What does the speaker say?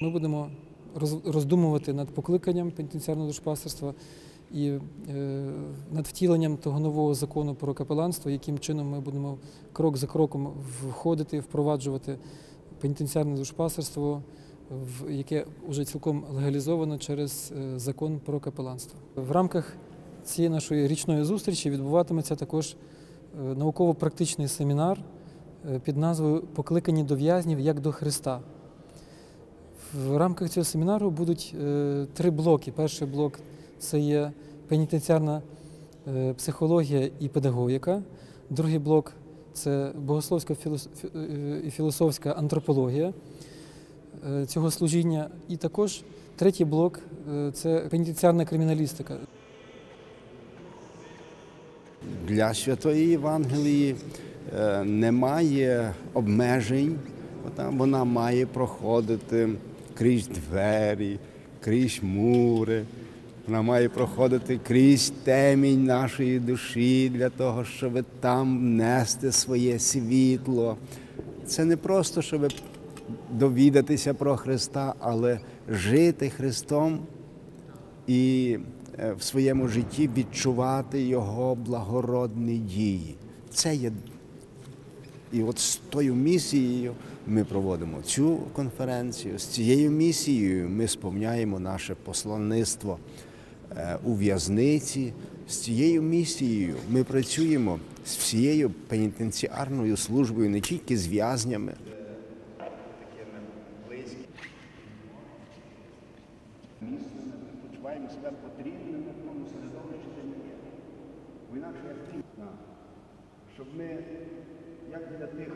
Ми будемо роздумувати над покликанням пенітенціарного душпастерства і е, над втіленням того нового закону про капеланство, яким чином ми будемо крок за кроком входити, впроваджувати пенітенціарне душпастерство, яке вже цілком легалізовано через е, закон про капеланство. В рамках цієї нашої річної зустрічі відбуватиметься також е, науково-практичний семінар під назвою Покликані до в'язнів як до Христа. В рамках цього семінару будуть е, три блоки. Перший блок це є пенітенціарна е, психологія і педагогіка. Другий блок це богословська е, і філософська антропологія цього служіння. І також третій блок це пенітенціарна криміналістика. Для Святої Євангелії немає обмежень, вона має проходити крізь двері, крізь мури, вона має проходити крізь темінь нашої душі для того, щоб там нести своє світло. Це не просто, щоб довідатися про Христа, але жити Христом і е, в своєму житті відчувати Його благородні дії. Це є. І от з тою місією ми проводимо цю конференцію. З цією місією ми сповняємо наше посланництво е, у в'язниці. З цією місією ми працюємо з всією пенітенціарною службою, не тільки з в'язнями, Ми почуваємо себе потрібними щоб ми, як для тих.